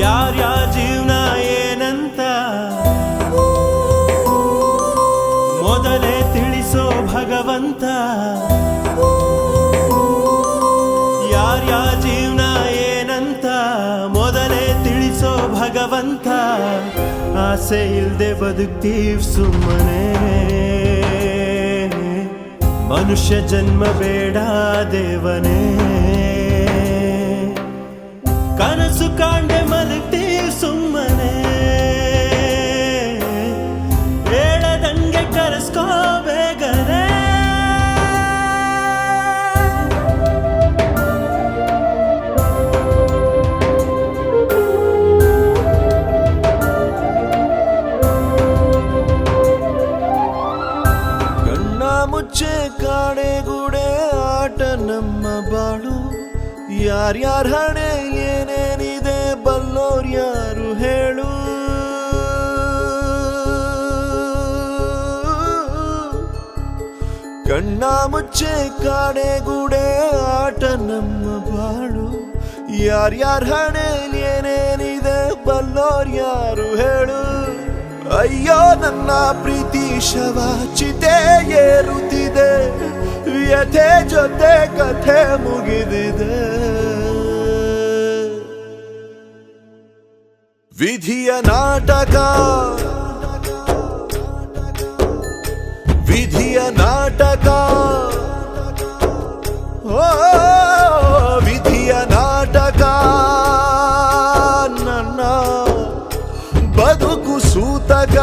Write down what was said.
ಯಾರ್ಯಾರ ಜೀವನ ಏನಂತ? ಮೊದಲೇ ತಿಳಿಸೋ ಭಗವಂತ. ಯಾರ್ಯಾರ ಜೀವನ ಏನಂತ? ಮೊದಲೇ ತಿಳಿಸೋ ಭಗವಂತ. ಆಸೆ ಇಲ್ದೆ ಬದುಕ್ತೀವ್ ಸುಮ್ಮನೆ. ಮನುಷ್ಯ ಜನ್ಮ ಬೇಡ ದೇವನೇ. ಕನಸು ಕಾಂಡೆ ಮಲಗ್ತೀವ್ ಸುಮ್ಮನೆ ಹೇಳದಂಗೆ ಕರೆಸ್ಕೋ ಬೇಗನೆ ಕಣ್ಣ ಮುಚ್ಚೆ ಕಾಡೆಗೂಡೆ ಯಾರ್ಯಾರ ಹಣೆ ಏನೇನಿದೆ ಬಲ್ಲೋರ್ ಯಾರು ಹೇಳು? ಕಣ್ಣ ಮುಚ್ಚೆ ಕಾಡೆಗೂಡೆ ಆಟ ನಮ್ಮ ಬಾಳು. ಯಾರ್ಯಾರ ಹಣೆ ಏನೇನಿದೆ ಬಲ್ಲೋರ್ ಯಾರು ಹೇಳು? ಅಯ್ಯೋ, ನನ್ನ ಪ್ರೀತಿ ಶವ ಚಿತೆ ಏರುತ್ತಿದೆ. ವ್ಯಥೆ ಜೊತೆ ವಿಧಿಯ ನಾಟಕ ವಿಧಿಯ ನಾಟಕ ಓ ವಿಧಿಯ ನಾಟಕ ನನ್ನ ಬದುಕು ಸೂತಕ